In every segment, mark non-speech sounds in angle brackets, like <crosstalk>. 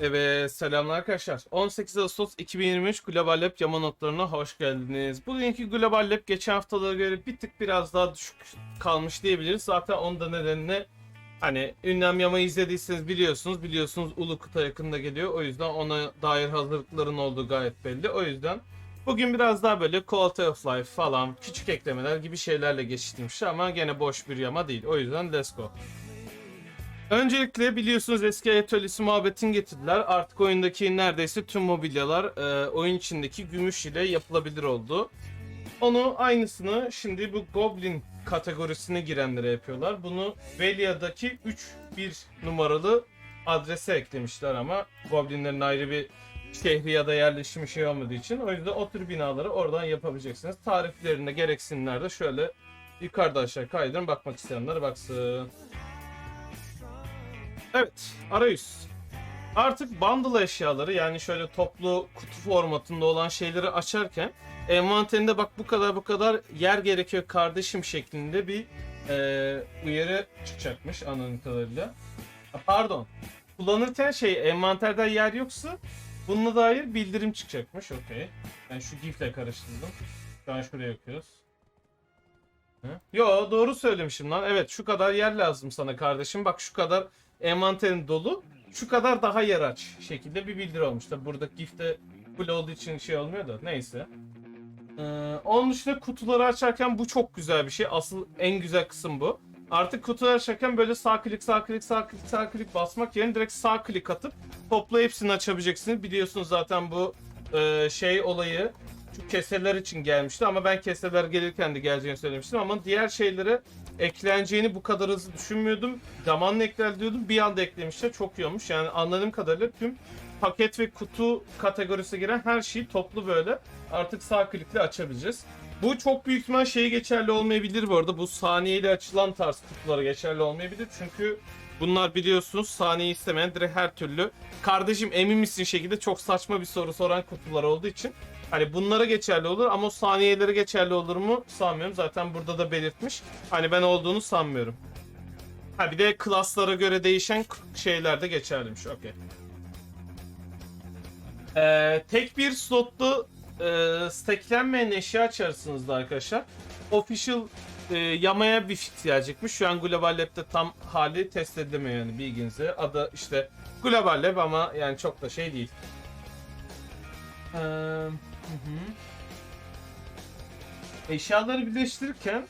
Evet selamlar arkadaşlar. 18 Ağustos 2023 Global Lab yama notlarına hoş geldiniz. Bugünkü Global Lab geçen haftalara göre bir tık biraz daha düşük kalmış diyebiliriz. Zaten onun da nedenini hani ünlem yama izlediyseniz biliyorsunuz. Biliyorsunuz Ulu Kıta yakında geliyor. O yüzden ona dair hazırlıkların olduğu gayet belli. O yüzden bugün biraz daha böyle Quality of Life falan küçük eklemeler gibi şeylerle geçiştirmiş ama gene boş bir yama değil. O yüzden let's go. Öncelikle biliyorsunuz eski atölyesi muhabbetini getirdiler. Artık oyundaki neredeyse tüm mobilyalar e, oyun içindeki gümüş ile yapılabilir oldu. Onu aynısını şimdi bu Goblin kategorisine girenlere yapıyorlar. Bunu Velia'daki 3-1 numaralı adrese eklemişler ama Goblinlerin ayrı bir şehri ya da yerleşimi şey olmadığı için. O yüzden o tür binaları oradan yapabileceksiniz. Tariflerinde gereksinimlerde şöyle yukarıda aşağı kaydırın bakmak isteyenler baksın. Evet, arayüz. Artık bundle eşyaları yani şöyle toplu kutu formatında olan şeyleri açarken envanterinde bak bu kadar bu kadar yer gerekiyor kardeşim şeklinde bir e, uyarı çıkacakmış anladığım kadarıyla. Pardon. Kullanırken şey envanterde yer yoksa bununla dair bildirim çıkacakmış. Okey. Ben şu gifle karıştırdım. Şu an şuraya okuyoruz. Yo doğru söylemişim lan. Evet şu kadar yer lazım sana kardeşim. Bak şu kadar envanterin dolu. Şu kadar daha yer aç şekilde bir bildiri olmuş. Tabi burada gifte full olduğu için şey olmuyor da neyse. Ee, onun dışında kutuları açarken bu çok güzel bir şey. Asıl en güzel kısım bu. Artık kutuları açarken böyle sağ klik sağ klik sağ klik sağ klik basmak yerine direkt sağ klik atıp toplu hepsini açabileceksiniz. Biliyorsunuz zaten bu e, şey olayı şu keseler için gelmişti ama ben keseler gelirken de geleceğini söylemiştim ama diğer şeylere ekleneceğini bu kadar hızlı düşünmüyordum. Zamanla ekler diyordum. Bir anda eklemişler. Çok iyi olmuş. Yani anladığım kadarıyla tüm paket ve kutu kategorisine giren her şeyi toplu böyle artık sağ klikle açabileceğiz. Bu çok büyük ihtimal şeye geçerli olmayabilir bu arada. Bu saniyeyle açılan tarz kutulara geçerli olmayabilir. Çünkü bunlar biliyorsunuz saniye istemeyen direkt her türlü kardeşim emin misin şekilde çok saçma bir soru soran kutular olduğu için Hani bunlara geçerli olur ama o saniyelere geçerli olur mu sanmıyorum. Zaten burada da belirtmiş. Hani ben olduğunu sanmıyorum. Ha bir de klaslara göre değişen şeyler de geçerliymiş. Okey. Ee, tek bir slotlu e, stacklenmeyen eşya açarsınız da arkadaşlar. Official e, yamaya bir fit gelecekmiş. Şu an Global Lab'de tam hali test edilemiyor yani bilginize. Adı işte Global Lab ama yani çok da şey değil. Ee, hı. Eşyaları birleştirirken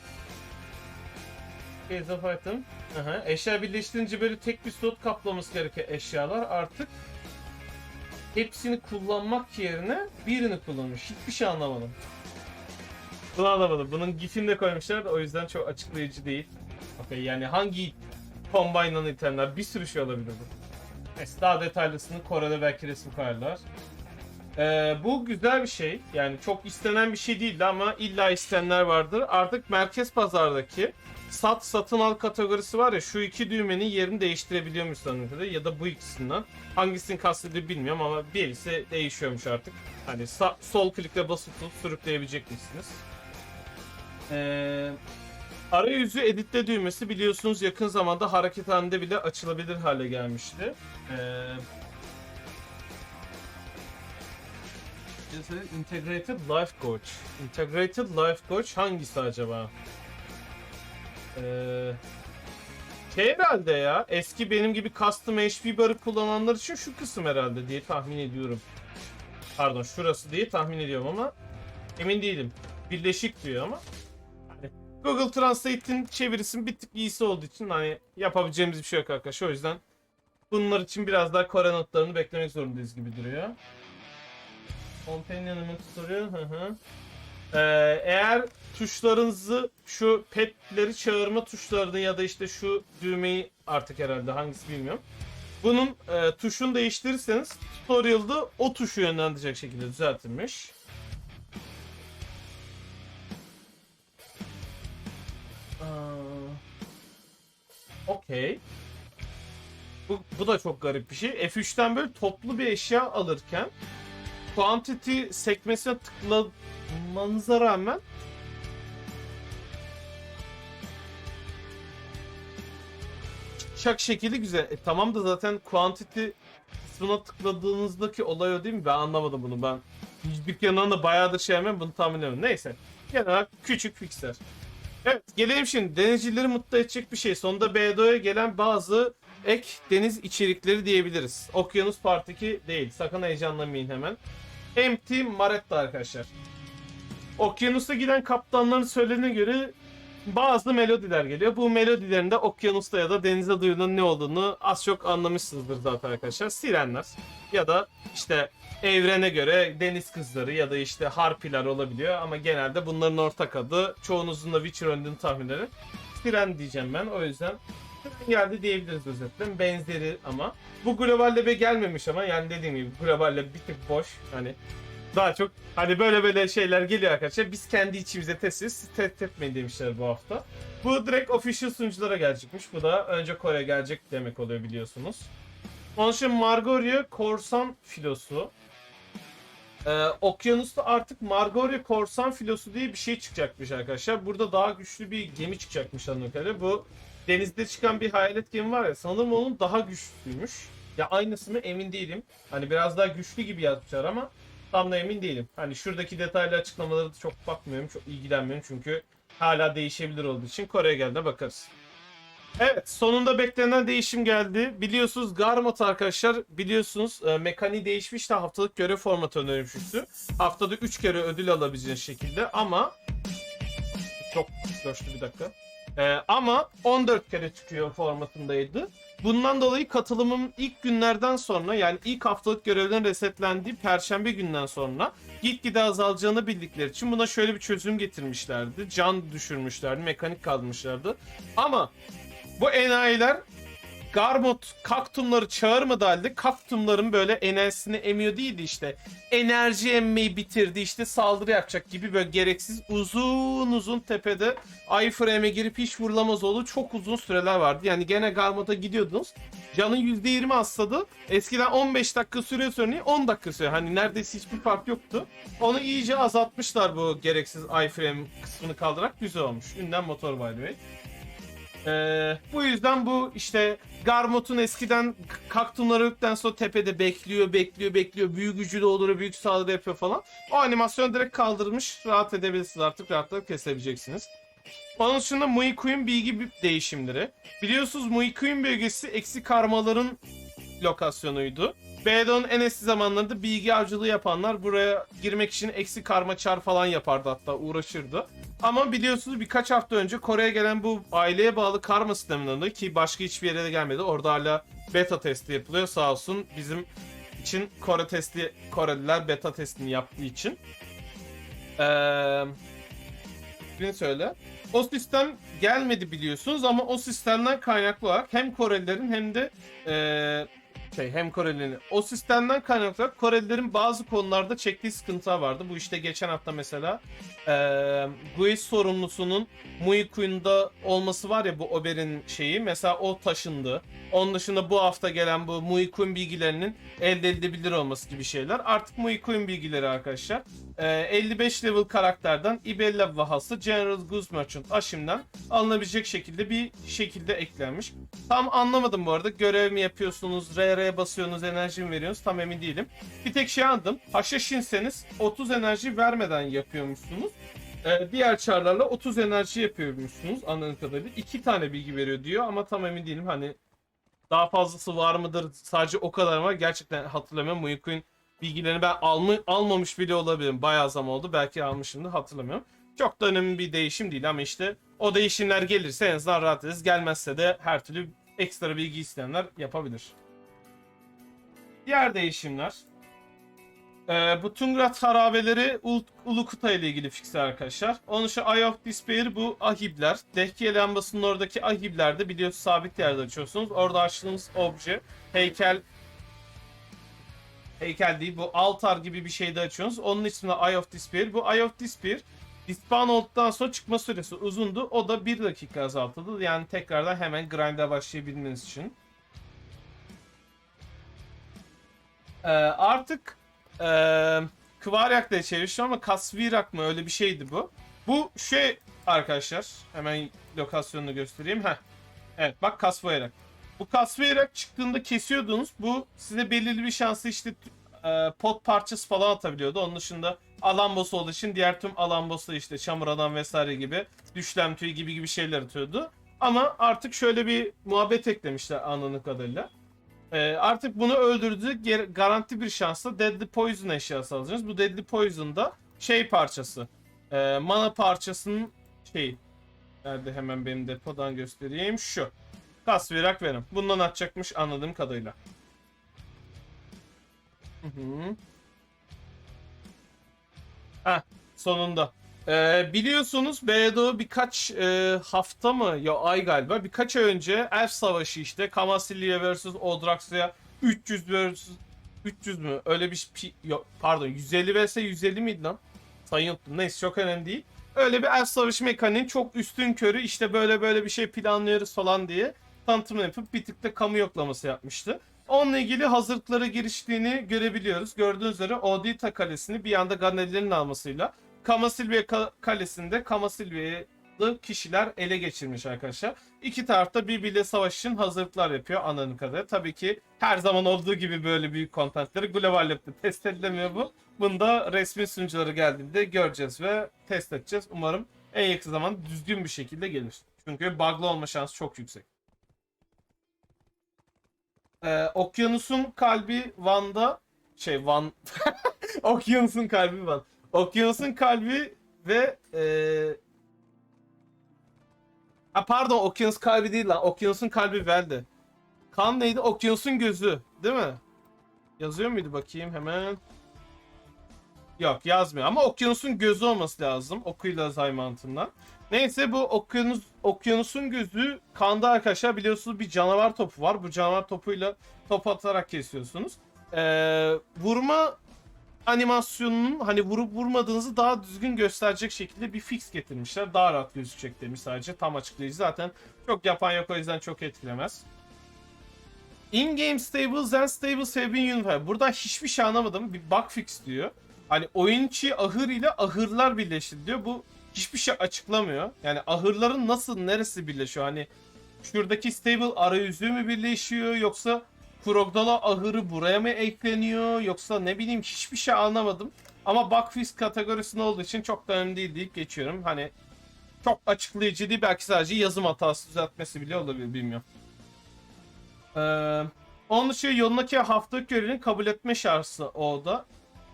Case of item. Aha. Eşya birleştirince böyle tek bir slot kaplaması gereken eşyalar artık hepsini kullanmak yerine birini kullanmış. Hiçbir şey anlamadım. Bunu anlamadım. Bunun gifini de koymuşlar da o yüzden çok açıklayıcı değil. Okay, yani hangi combine'ın itemler bir sürü şey olabilir bu. Neyse daha detaylısını Kore'de belki resim koyarlar. Ee, bu güzel bir şey. Yani çok istenen bir şey değildi ama illa isteyenler vardır. Artık merkez pazardaki sat satın al kategorisi var ya şu iki düğmenin yerini değiştirebiliyormuş sanırım ya da bu ikisinden. Hangisini kastediyor bilmiyorum ama birisi değişiyormuş artık. Hani sa- sol klikle basıp sürükleyebilecek misiniz? Ee, arayüzü editle düğmesi biliyorsunuz yakın zamanda hareket halinde bile açılabilir hale gelmişti. Ee, Integrated Life Coach. Integrated Life Coach hangisi acaba? Ee, şey herhalde ya. Eski benim gibi custom HP barı kullananlar için şu kısım herhalde diye tahmin ediyorum. Pardon şurası diye tahmin ediyorum ama emin değilim. Birleşik diyor ama. Hani Google Translate'in çevirisinin bir tık iyisi olduğu için hani yapabileceğimiz bir şey yok arkadaşlar. O yüzden bunlar için biraz daha Kore notlarını beklemek zorundayız gibi duruyor. Companion element soruyor. Hı hı. Ee, eğer tuşlarınızı şu petleri çağırma tuşlarını ya da işte şu düğmeyi artık herhalde hangisi bilmiyorum. Bunun e, tuşunu değiştirirseniz tutorial'da o tuşu yönlendirecek şekilde düzeltilmiş. Okey. Bu, bu da çok garip bir şey. F3'ten böyle toplu bir eşya alırken quantity sekmesine tıklamanıza rağmen şak şekilde güzel. E, tamam da zaten quantity kısmına tıkladığınızdaki olay o değil mi? Ben anlamadım bunu ben. Yandan da bayağıdır şey yapmıyorum bunu tahmin edemiyorum. Neyse. Genel küçük fixler. Evet gelelim şimdi denizcileri mutlu edecek bir şey. Sonunda BDO'ya gelen bazı ek deniz içerikleri diyebiliriz. Okyanus Part 2 değil. Sakın heyecanlanmayın hemen. Empty Maretta arkadaşlar. Okyanusta giden kaptanların söylediğine göre bazı melodiler geliyor. Bu melodilerin de okyanusta ya da denize duyulan ne olduğunu az çok anlamışsınızdır zaten arkadaşlar. Sirenler ya da işte evrene göre deniz kızları ya da işte harpiler olabiliyor ama genelde bunların ortak adı çoğunuzun da Witcher oynadığını tahmin. Siren diyeceğim ben o yüzden geldi diyebiliriz özetle. Benzeri ama. Bu globalde be gelmemiş ama yani dediğim gibi globalde bir tık boş. Hani daha çok hani böyle böyle şeyler geliyor arkadaşlar. Biz kendi içimize testiyoruz. Siz test etmeyin demişler bu hafta. Bu direkt official sunuculara gelecekmiş. Bu da önce Kore gelecek demek oluyor biliyorsunuz. Onun için Margoria korsan filosu. Ee, okyanusta artık Margoria korsan filosu diye bir şey çıkacakmış arkadaşlar. Burada daha güçlü bir gemi çıkacakmış anladığım. Bu denizde çıkan bir hayalet gemi var ya sanırım onun daha güçlüymüş. Ya aynısı mı emin değilim. Hani biraz daha güçlü gibi yazmışlar ama tam da emin değilim. Hani şuradaki detaylı açıklamaları da çok bakmıyorum, çok ilgilenmiyorum çünkü hala değişebilir olduğu için Kore'ye geldiğinde bakarız. Evet sonunda beklenen değişim geldi. Biliyorsunuz Garmot arkadaşlar biliyorsunuz e, mekaniği değişmiş de haftalık görev formatına dönüşmüştü. Haftada 3 kere ödül alabileceğiniz şekilde ama çok coştu bir dakika. E, ama 14 kere çıkıyor formatındaydı. Bundan dolayı katılımım ilk günlerden sonra yani ilk haftalık görevlerin resetlendiği perşembe günden sonra gitgide azalacağını bildikleri için buna şöyle bir çözüm getirmişlerdi. Can düşürmüşlerdi, mekanik kazmışlardı. Ama bu enayiler Garmot kaktumları çağırmadı halde kaktumların böyle enerjisini emiyor değildi işte. Enerji emmeyi bitirdi işte saldırı yapacak gibi böyle gereksiz uzun uzun tepede iframe'e girip hiç vurulamaz olduğu çok uzun süreler vardı. Yani gene Garmot'a gidiyordunuz. Canın %20 asladı. Eskiden 15 dakika sürüyor örneğin 10 dakika sürüyor. Hani neredeyse hiçbir fark yoktu. Onu iyice azaltmışlar bu gereksiz iframe kısmını kaldırarak güzel olmuş. Ünden motor by the way. Ee, bu yüzden bu işte Garmot'un eskiden kaktumları öldükten sonra tepede bekliyor, bekliyor, bekliyor. Büyük gücü dolduruyor, büyük saldırı yapıyor falan. O animasyon direkt kaldırılmış. Rahat edebilirsiniz artık rahatlıkla kesebileceksiniz. Onun dışında Muikuyun bilgi değişimleri. Biliyorsunuz Muikuyun bölgesi eksi karmaların lokasyonuydu. B'don en eski zamanlarında bilgi avcılığı yapanlar buraya girmek için eksi karma çar falan yapardı hatta uğraşırdı. Ama biliyorsunuz birkaç hafta önce Kore'ye gelen bu aileye bağlı karma sisteminden dolayı ki başka hiçbir yere de gelmedi. Orada hala beta testi yapılıyor sağ olsun bizim için Kore testi Koreliler beta testini yaptığı için. Eee birini söyle. O sistem gelmedi biliyorsunuz ama o sistemden kaynaklı olarak hem Korelilerin hem de eee şey hem Korelilerin o sistemden kaynaklı Korelilerin bazı konularda çektiği sıkıntılar vardı. Bu işte geçen hafta mesela eee Guiz sorumlusunun Muikuyun'da olması var ya bu Ober'in şeyi mesela o taşındı. Onun dışında bu hafta gelen bu Muikuyun bilgilerinin elde edilebilir olması gibi şeyler. Artık Muikuyun bilgileri arkadaşlar. Ee, 55 level karakterden Ibella Vahası General Goose Merchant Ashim'den alınabilecek şekilde bir şekilde eklenmiş. Tam anlamadım bu arada. Görev mi yapıyorsunuz, RR'ye basıyorsunuz, enerji veriyorsunuz tam emin değilim. Bir tek şey anladım. Haşhaşinseniz 30 enerji vermeden yapıyormuşsunuz. Ee, diğer çarlarla 30 enerji yapıyormuşsunuz anladığım kadarıyla. İki tane bilgi veriyor diyor ama tam emin değilim. Hani daha fazlası var mıdır? Sadece o kadar mı? Gerçekten hatırlamıyorum. Muikuyun bilgilerini ben alma, almamış bile olabilirim. Bayağı zaman oldu. Belki almışımdır hatırlamıyorum. Çok da önemli bir değişim değil ama işte o değişimler gelirse en azından rahat ederiz. Gelmezse de her türlü ekstra bilgi isteyenler yapabilir. Diğer değişimler. Ee, bu Tungrat harabeleri Ul- Ulukuta ile ilgili fixler arkadaşlar. Onun için Eye of Despair bu ahibler. Dehkiye lambasının oradaki ahiblerde biliyorsunuz sabit yerde açıyorsunuz. Orada açtığınız obje, heykel heykel değil bu altar gibi bir şeyde açıyorsunuz. Onun ismi de Eye of Despair. Bu Eye of Despair Dispawn olduktan sonra çıkma süresi uzundu. O da 1 dakika azaltıldı. Yani tekrardan hemen grind'e başlayabilmeniz için. Ee, artık ee, Kvaryak diye çevirmiştim ama Kasvirak mı öyle bir şeydi bu. Bu şey arkadaşlar hemen lokasyonunu göstereyim. Heh. Evet bak Kasvayarak. Bu kasvayarak çıktığında kesiyordunuz. Bu size belirli bir şanslı işte e, pot parçası falan atabiliyordu. Onun dışında alan boss olduğu için diğer tüm alan boss'lar işte çamur adam vesaire gibi düşlem tüyü gibi gibi şeyler atıyordu. Ama artık şöyle bir muhabbet eklemişler anladığım kadarıyla. E, artık bunu öldürdüğü ger- garanti bir şansla Deadly Poison eşyası alacaksınız. Bu Deadly Poison'da şey parçası. E, mana parçasının şeyi. Nerede hemen benim depodan göstereyim. Şu. Kasvirak verim. Bundan atacakmış anladığım kadarıyla. Hı hı. Heh, sonunda. Ee, biliyorsunuz BDO birkaç e, hafta mı ya ay galiba birkaç ay önce Elf Savaşı işte Kamasilya vs Odraxia 300 vs 300 mü öyle bir şey yok pardon 150 vs 150 miydi lan? Sayı unuttum. Neyse çok önemli değil. Öyle bir Elf Savaşı mekaniğin çok üstün körü işte böyle böyle bir şey planlıyoruz falan diye tanıtımını yapıp bir tık da kamu yoklaması yapmıştı. Onunla ilgili hazırlıklara giriştiğini görebiliyoruz. Gördüğünüz üzere Odita Kalesi'ni bir anda Ganelilerin almasıyla Kamasilvia Ka- Kalesi'nde Kamasilvia'lı kişiler ele geçirmiş arkadaşlar. İki tarafta birbiriyle savaş için hazırlıklar yapıyor anladığım kadarıyla. Tabii ki her zaman olduğu gibi böyle büyük kontentleri Global Lab'de test edilemiyor bu. Bunda resmi sunucuları geldiğinde göreceğiz ve test edeceğiz. Umarım en yakın zamanda düzgün bir şekilde gelir. Çünkü bug'lı olma şansı çok yüksek. Ee, Okyanus'un kalbi Van'da şey Van <laughs> Okyanus'un kalbi Van. Okyanus'un kalbi ve ee... Ha pardon Okyanus kalbi değil lan. Okyanus'un kalbi Vel'de. Kan neydi? Okyanus'un gözü. Değil mi? Yazıyor muydu bakayım hemen. Yok yazmıyor ama okyanusun gözü olması lazım. Okuyla zay mantığından. Neyse bu okyanus okyanusun gözü kanda arkadaşlar biliyorsunuz bir canavar topu var. Bu canavar topuyla top atarak kesiyorsunuz. Ee, vurma animasyonunun hani vurup vurmadığınızı daha düzgün gösterecek şekilde bir fix getirmişler. Daha rahat gözükecek demiş sadece. Tam açıklayıcı zaten. Çok yapan yok o yüzden çok etkilemez. In-game stables and stables have been. Burada hiçbir şey anlamadım. Bir bug fix diyor. Hani oyun içi ahır ile ahırlar birleşti diyor. Bu hiçbir şey açıklamıyor. Yani ahırların nasıl neresi birleşiyor? Hani şuradaki stable arayüzü mü birleşiyor yoksa Krogdala ahırı buraya mı ekleniyor yoksa ne bileyim hiçbir şey anlamadım. Ama bug fix kategorisinde olduğu için çok da önemli değil deyip geçiyorum. Hani çok açıklayıcı değil belki sadece yazım hatası düzeltmesi bile olabilir bilmiyorum. Ee, onun dışında yolundaki haftalık görevini kabul etme şartı o da.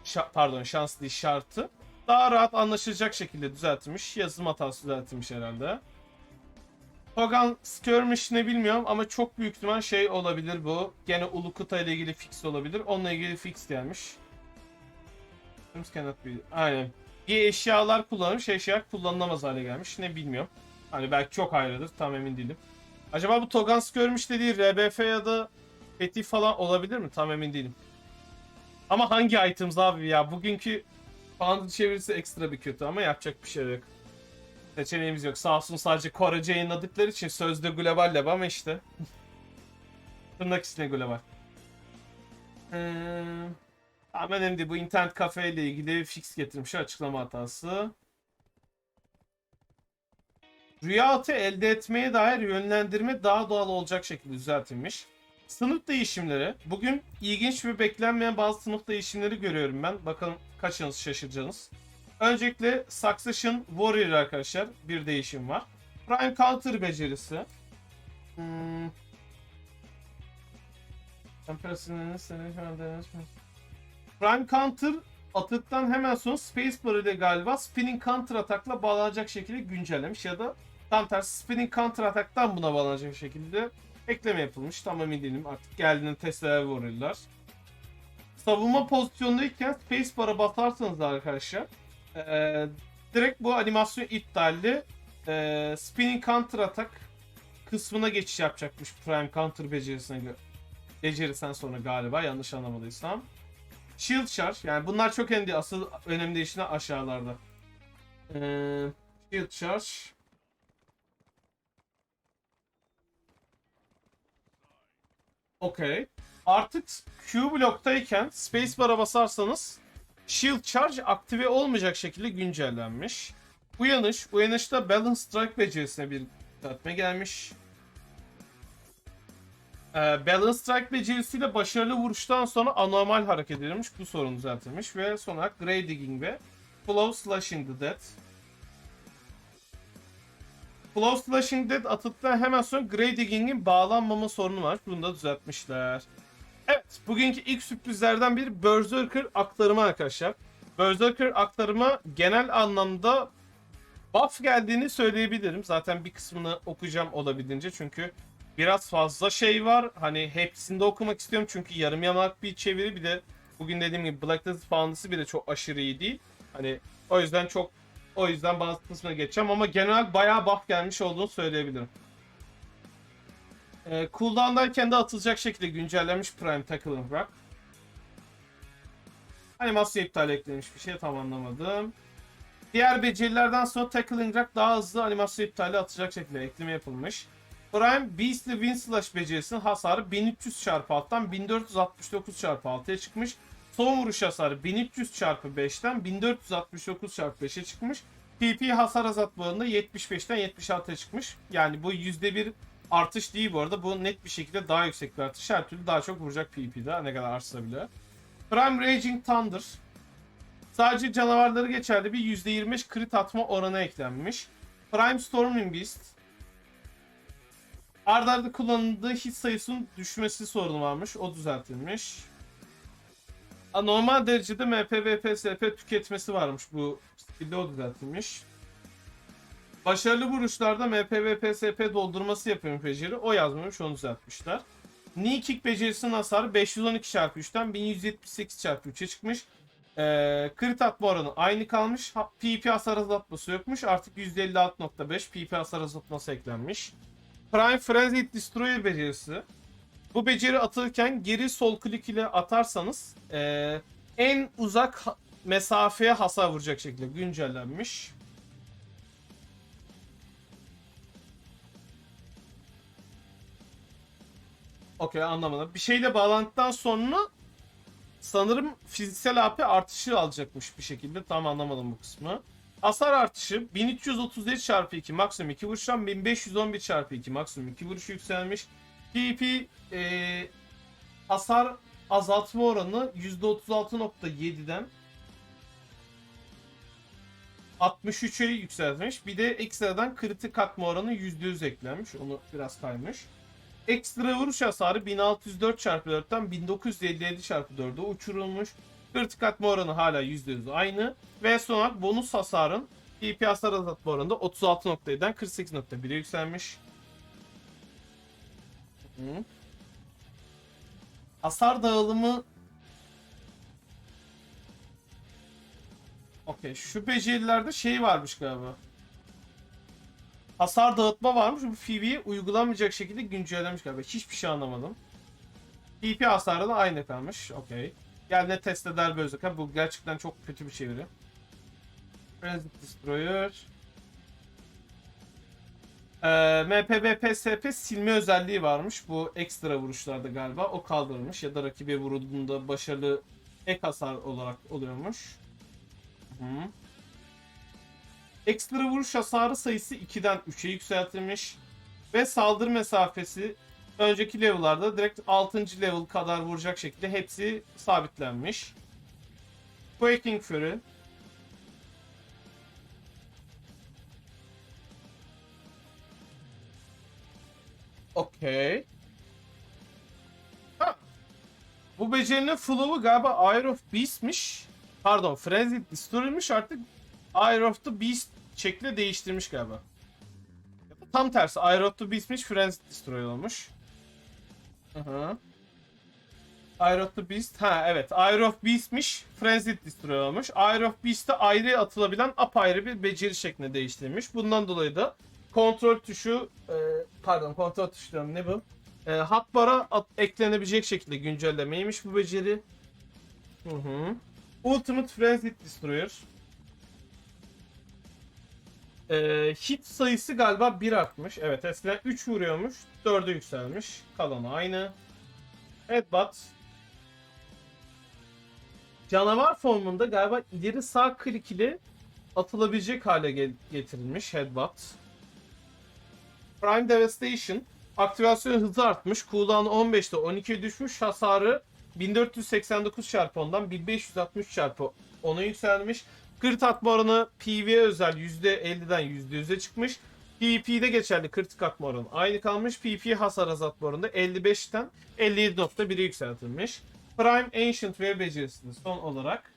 Şa- pardon şans değil şartı. Daha rahat anlaşılacak şekilde düzeltilmiş. Yazım hatası düzeltilmiş herhalde. Hogan Skirmish ne bilmiyorum ama çok büyük ihtimal şey olabilir bu. Gene Ulukuta ile ilgili fix olabilir. Onunla ilgili fix gelmiş. Cannot be- Aynen. Bir eşyalar kullanılmış, eşya kullanılamaz hale gelmiş. Ne bilmiyorum. Hani belki çok ayrıdır, tam emin değilim. Acaba bu Togan Skirmish dediği RBF ya da Peti falan olabilir mi? Tam emin değilim. Ama hangi items abi ya? Bugünkü Bundle çevirisi ekstra bir kötü ama yapacak bir şey yok. Seçeneğimiz yok. Sağ olsun sadece Korece yayınladıkları için sözde global lab ama işte. Tırnak içine global. Ee, tamam önemli. Bu internet kafe ile ilgili fix getirmiş açıklama hatası. Rüya atı elde etmeye dair yönlendirme daha doğal olacak şekilde düzeltilmiş. Sınıf değişimleri. Bugün ilginç ve beklenmeyen bazı sınıf değişimleri görüyorum ben. Bakalım kaçınız şaşıracaksınız. Öncelikle Succession Warrior arkadaşlar bir değişim var. Prime Counter becerisi. Hmm. Prime Counter atıktan hemen sonra Spacebar ile galiba Spinning Counter atakla bağlanacak şekilde güncellemiş ya da tam tersi Spinning Counter ataktan buna bağlanacak şekilde ekleme yapılmış. Tam emin değilim artık geldiğinde testler vuruyorlar. Savunma pozisyondayken Spacebar'a basarsanız arkadaşlar ee, direkt bu animasyon iptalli ee, Spinning Counter atak kısmına geçiş yapacakmış Prime Counter becerisine göre. Becerisinden sonra galiba yanlış anlamadıysam. Shield Charge yani bunlar çok önemli asıl önemli değişimler aşağılarda. Ee, Shield Charge Okey. Artık Q bloktayken Spacebar'a basarsanız Shield Charge aktive olmayacak şekilde güncellenmiş. Uyanış. Uyanışta Balance Strike becerisine bir düzeltme gelmiş. Ee, Balance Strike becerisiyle başarılı vuruştan sonra anormal hareket edilmiş. Bu sorun düzeltilmiş. Ve son olarak Grey Digging ve Flow Slashing the Dead. Flow Slashing Dead atıldıktan hemen sonra Grey Digging'in bağlanmama sorunu var. Bunu da düzeltmişler. Evet, bugünkü ilk sürprizlerden biri Berserker aktarımı arkadaşlar. Berserker aktarıma genel anlamda buff geldiğini söyleyebilirim. Zaten bir kısmını okuyacağım olabildiğince çünkü biraz fazla şey var. Hani hepsini de okumak istiyorum çünkü yarım yamalak bir çeviri bir de bugün dediğim gibi Black Desert Found'ısı bile çok aşırı iyi değil. Hani o yüzden çok o yüzden bazı kısmına geçeceğim ama genel bayağı buff gelmiş olduğunu söyleyebilirim. Ee, cooldown'dayken de atılacak şekilde güncellenmiş Prime Tackling Rock. Animasyon iptal eklemiş bir şey tam anlamadım. Diğer becerilerden sonra Tackling Rock daha hızlı animasyon iptali atacak şekilde ekleme yapılmış. Prime Beastly Wind Slash becerisinin hasarı 1300 çarpı alttan 1469 çarpı 6'ya çıkmış. Son vuruş hasarı 1300 çarpı 5'ten 1469 çarpı 5'e çıkmış. PP hasar azaltmalarında 75'ten 76'ya çıkmış. Yani bu %1 artış değil bu arada. Bu net bir şekilde daha yüksek bir artış. Her türlü daha çok vuracak PP'de ne kadar artsa bile. Prime Raging Thunder. Sadece canavarları geçerli bir %25 crit atma oranı eklenmiş. Prime Storming Beast. Arda arda kullanıldığı hit sayısının düşmesi sorunu varmış. O düzeltilmiş. Normal derecede MP ve PSP tüketmesi varmış. Bu skill'de o düzeltilmiş. Başarılı vuruşlarda MP ve PSP doldurması yapıyormuş beceri. O yazmamış onu düzeltmişler. Knee kick becerisinin hasarı 512 çarpı 3'ten 1178 çarpı 3'e çıkmış. Ee, crit atma oranı aynı kalmış. PP hasar azaltması yokmuş. Artık %56.5 PP hasar azaltması eklenmiş. Prime Frenzied Destroyer becerisi. Bu beceri atılırken geri sol klik ile atarsanız ee, en uzak mesafeye hasar vuracak şekilde güncellenmiş. Okey anlamadım. Bir şeyle bağlantıdan sonra sanırım fiziksel AP artışı alacakmış bir şekilde. Tam anlamadım bu kısmı. Hasar artışı 1337 çarpı 2 maksimum 2 vuruştan 1511 çarpı 2 maksimum 2 vuruş yükselmiş. PP e, hasar azaltma oranı %36.7'den 63'e yükseltmiş. Bir de ekstradan kritik atma oranı %100 eklenmiş. Onu biraz kaymış. Ekstra vuruş hasarı 1604 çarpı 4'ten 1957 çarpı 4'e uçurulmuş. Kritik atma oranı hala %100 aynı. Ve son olarak bonus hasarın PP hasar azaltma oranı da 36.7'den 48.1'e yükselmiş. Hasar dağılımı Okey. Şu becerilerde şey varmış galiba. Hasar dağıtma varmış. Bu PvE'ye uygulamayacak şekilde güncellemiş galiba. Hiçbir şey anlamadım. PP hasarı da aynı kalmış. Okey. Gel ne test eder bözlük. Ha, bu gerçekten çok kötü bir çeviri. Frenzy Destroyer. Ee, MPB PSP silme özelliği varmış. Bu ekstra vuruşlarda galiba. O kaldırılmış. Ya da rakibe vurulduğunda başarılı ek hasar olarak oluyormuş. Hı. Ekstra vuruş hasarı sayısı 2'den 3'e yükseltilmiş. Ve saldırı mesafesi önceki level'larda direkt 6. level kadar vuracak şekilde hepsi sabitlenmiş. Quaking Fury. Okey. Bu becerinin flow'u galiba Eye of Beast'miş. Pardon, Frenzied Destroyer'mış artık Eye of the Beast şekli değiştirmiş galiba. Tam tersi Eye of the Beast'miş Frenzied Destroyer olmuş. Hı hı. Eye of Beast. Ha evet. Eye of Beast'miş. Frenzied Destroyer olmuş. Eye of Beast'te ayrı atılabilen apayrı bir beceri şeklinde değiştirilmiş. Bundan dolayı da kontrol tuşu e, pardon kontrol tuşu diyorum ne bu? E, hotbar'a at- eklenebilecek şekilde güncellemeymiş bu beceri. Hı hı. Ultimate Frenzied Destroyer. Ee, hit sayısı galiba 1 artmış. Evet eskiden 3 vuruyormuş. 4'e yükselmiş. Kalanı aynı. Headbutt. Canavar formunda galiba ileri sağ klik ile atılabilecek hale getirilmiş Headbutt. Prime Devastation. Aktivasyon hızı artmış. Cooldown 15'te 12'ye düşmüş. Hasarı 1489 çarpı 10'dan 1560 çarpı 10'a yükselmiş. Crit atma oranı PvE özel %50'den %100'e çıkmış. PvP'de geçerli kritik atma oranı aynı kalmış. PvP hasar azaltma oranı da 55'ten 57.1'e yükseltilmiş. Prime Ancient ve becerisini son olarak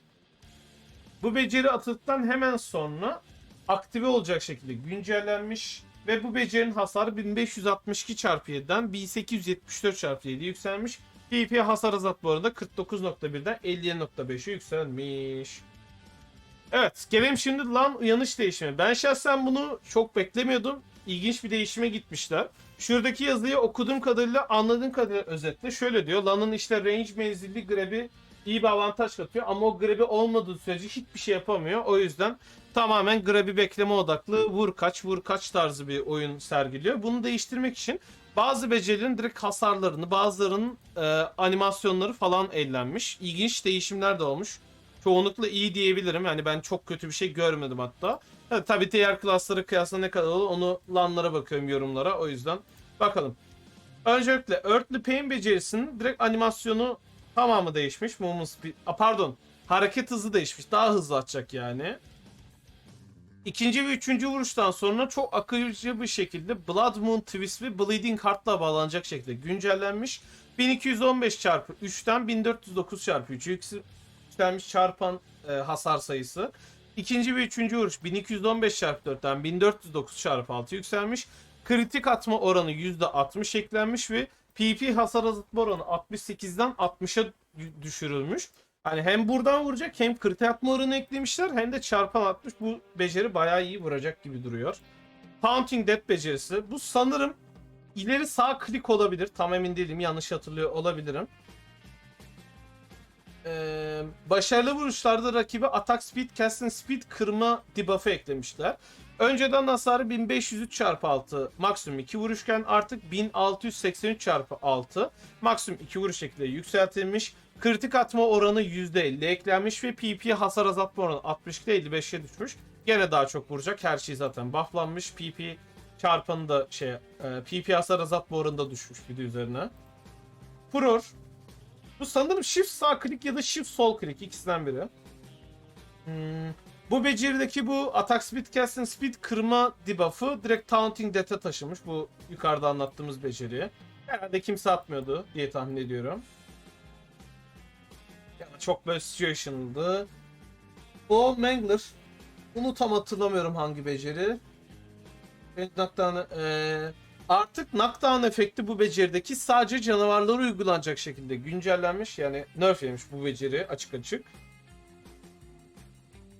bu beceri atıldıktan hemen sonra aktive olacak şekilde güncellenmiş ve bu becerinin hasarı 1562 çarpı 7'den 1874 çarpı 7'ye yükselmiş. PvP hasar azaltma oranı da 49.1'den 57.5'e yükselmiş. Evet gelelim şimdi LAN uyanış değişimi. Ben şahsen bunu çok beklemiyordum. İlginç bir değişime gitmişler. Şuradaki yazıyı okuduğum kadarıyla anladığım kadarıyla özetle şöyle diyor. LAN'ın işte range menzilli grab'i iyi bir avantaj katıyor ama o grab'i olmadığı sürece hiçbir şey yapamıyor. O yüzden tamamen grab'i bekleme odaklı vur kaç vur kaç tarzı bir oyun sergiliyor. Bunu değiştirmek için bazı becerilerin direkt hasarlarını bazılarının e, animasyonları falan ellenmiş. İlginç değişimler de olmuş çoğunlukla iyi diyebilirim. Yani ben çok kötü bir şey görmedim hatta. Ha, tabii diğer klaslara kıyasla ne kadar olur onu lanlara bakıyorum yorumlara. O yüzden bakalım. Öncelikle Earthly Pain becerisinin direkt animasyonu tamamı değişmiş. Movement speed, a, pardon hareket hızı değişmiş. Daha hızlı atacak yani. İkinci ve üçüncü vuruştan sonra çok akıcı bir şekilde Blood Moon Twist ve Bleeding Heart'la bağlanacak şekilde güncellenmiş. 1215 çarpı 3'ten 1409 çarpı 3'e yükselmiş çarpan e, hasar sayısı. İkinci ve üçüncü vuruş 1215 çarpı 4'ten 1409 çarpı 6 yükselmiş. Kritik atma oranı %60 eklenmiş ve PP hasar azaltma oranı 68'den 60'a düşürülmüş. Hani hem buradan vuracak hem kritik atma oranı eklemişler hem de çarpan 60. Bu beceri bayağı iyi vuracak gibi duruyor. Taunting Death becerisi. Bu sanırım ileri sağ klik olabilir. Tam emin değilim. Yanlış hatırlıyor olabilirim. Ee, başarılı vuruşlarda rakibi atak speed, casting speed kırma debuff'ı eklemişler. Önceden hasarı 1503 çarpı 6 maksimum 2 vuruşken artık 1683 çarpı 6 maksimum 2 vuruş şekilde yükseltilmiş. Kritik atma oranı %50 eklenmiş ve PP hasar azaltma oranı 62'de 55'e düşmüş. Gene daha çok vuracak. Her şey zaten bufflanmış. PP çarpanı da şey e, PP hasar azaltma oranı da düşmüş bir de üzerine. Furor bu sanırım shift sağ klik ya da shift sol klik ikisinden biri. Hmm. Bu becerideki bu attack speed casting speed kırma debuff'ı direkt taunting death'e taşımış. Bu yukarıda anlattığımız beceriye. Herhalde kimse atmıyordu diye tahmin ediyorum. Ya da çok böyle situation'dı. O Mangler. Bunu tam hatırlamıyorum hangi beceri. Knockdown, ee, artık knockdown efekti bu becerideki sadece canavarlara uygulanacak şekilde güncellenmiş. Yani nerf yemiş bu beceri açık açık.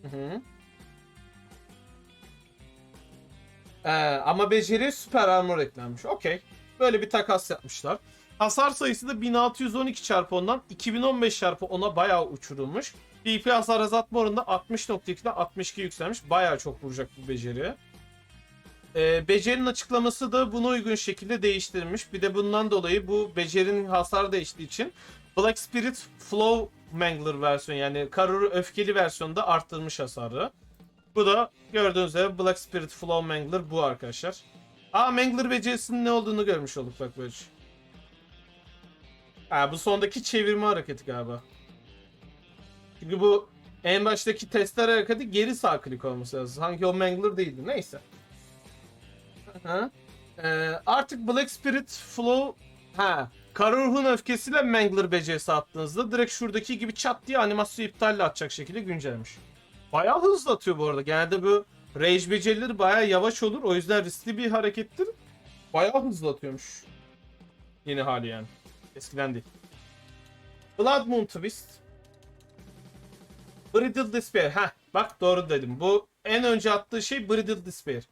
Hı hı. Ee, ama beceri süper armor eklenmiş. Okey. Böyle bir takas yapmışlar. Hasar sayısı da 1612 çarpı 10'dan 2015 çarpı 10'a bayağı uçurulmuş. PP hasar azaltma oranında 60.2'den 62 yükselmiş. Bayağı çok vuracak bu beceri. Ee, becerinin açıklaması da buna uygun şekilde değiştirilmiş. Bir de bundan dolayı bu becerinin hasar değiştiği için Black Spirit Flow Mangler versiyonu yani Karuru öfkeli versiyonda arttırmış hasarı. Bu da gördüğünüz üzere Black Spirit Flow Mangler bu arkadaşlar. Aa Mangler becerisinin ne olduğunu görmüş olduk bak böyle. Ha bu sondaki çevirme hareketi galiba. Çünkü bu en baştaki testler hareketi geri sağ klik olması lazım. Sanki o Mangler değildi. Neyse. Ee, artık Black Spirit Flow ha Karurhun öfkesiyle Mangler becerisi attığınızda direkt şuradaki gibi çat diye animasyon iptalle atacak şekilde güncellemiş. Bayağı hızlı atıyor bu arada. Genelde bu Rage becerileri bayağı yavaş olur. O yüzden riskli bir harekettir. Bayağı hızlı atıyormuş. Yeni hali yani. Eskiden değil. Blood Moon Twist. Brittle Despair. Heh bak doğru dedim. Bu en önce attığı şey Brittle Despair.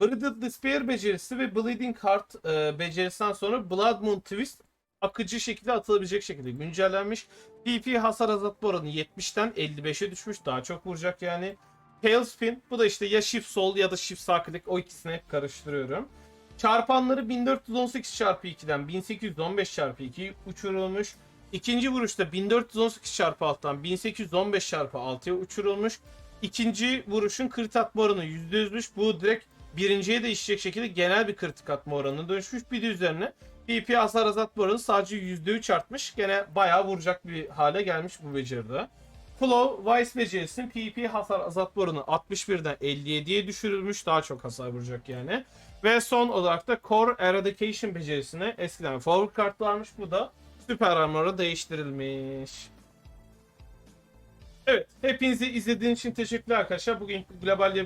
Brittle Despair becerisi ve Bleeding Heart e, becerisinden sonra Blood Moon Twist akıcı şekilde atılabilecek şekilde güncellenmiş. PP hasar azaltma oranı 70'ten 55'e düşmüş. Daha çok vuracak yani. Tailspin bu da işte ya shift sol ya da shift sağ klik o ikisini hep karıştırıyorum. Çarpanları 1418 çarpı 2'den 1815 çarpı 2 uçurulmuş. İkinci vuruşta 1418 çarpı 6'dan 1815 çarpı 6'ya uçurulmuş. İkinci vuruşun crit atma oranı %100'müş. Bu direkt birinciye de işleyecek şekilde genel bir kritik atma oranına dönüşmüş. Bir de üzerine PP hasar azaltma oranı sadece %3 artmış. Gene bayağı vuracak bir hale gelmiş bu beceride. Flow Vice becerisinin PP hasar azaltma oranı 61'den 57'ye düşürülmüş. Daha çok hasar vuracak yani. Ve son olarak da Core Eradication becerisine eskiden forward kart varmış. Bu da Süper Armor'a değiştirilmiş. Evet, hepinizi izlediğiniz için teşekkürler arkadaşlar. Bugün global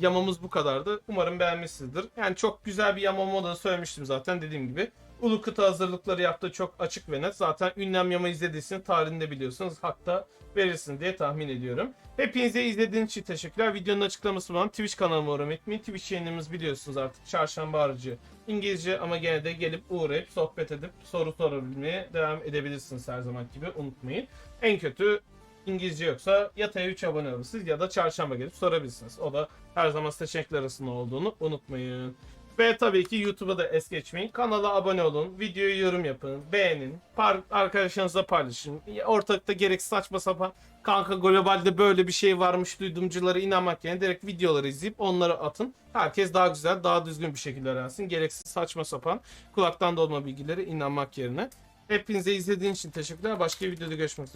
yamamız bu kadardı. Umarım beğenmişsinizdir. Yani çok güzel bir yamama da söylemiştim zaten dediğim gibi. Ulu kıta hazırlıkları yaptığı çok açık ve net. Zaten ünlem yama izlediyseniz tarihinde biliyorsunuz. Hatta verirsin diye tahmin ediyorum. Hepinize izlediğiniz için teşekkürler. Videonun açıklaması olan Twitch kanalıma uğramayı unutmayın. Twitch yayınımız biliyorsunuz artık çarşamba harici İngilizce ama gene de gelip uğrayıp sohbet edip soru sorabilmeye devam edebilirsiniz her zaman gibi unutmayın. En kötü İngilizce yoksa ya T3 abone olabilirsiniz ya da çarşamba gelip sorabilirsiniz. O da her zaman seçenekler arasında olduğunu unutmayın. Ve tabii ki YouTube'a da es geçmeyin. Kanala abone olun, videoyu yorum yapın, beğenin, par- arkadaşlarınızla paylaşın. Ortalıkta gereksiz saçma sapan kanka globalde böyle bir şey varmış duydumculara inanmak yerine direkt videoları izleyip onları atın. Herkes daha güzel, daha düzgün bir şekilde öğrensin. Gereksiz saçma sapan kulaktan dolma bilgileri inanmak yerine. Hepinize izlediğiniz için teşekkürler. Başka bir videoda görüşmek üzere.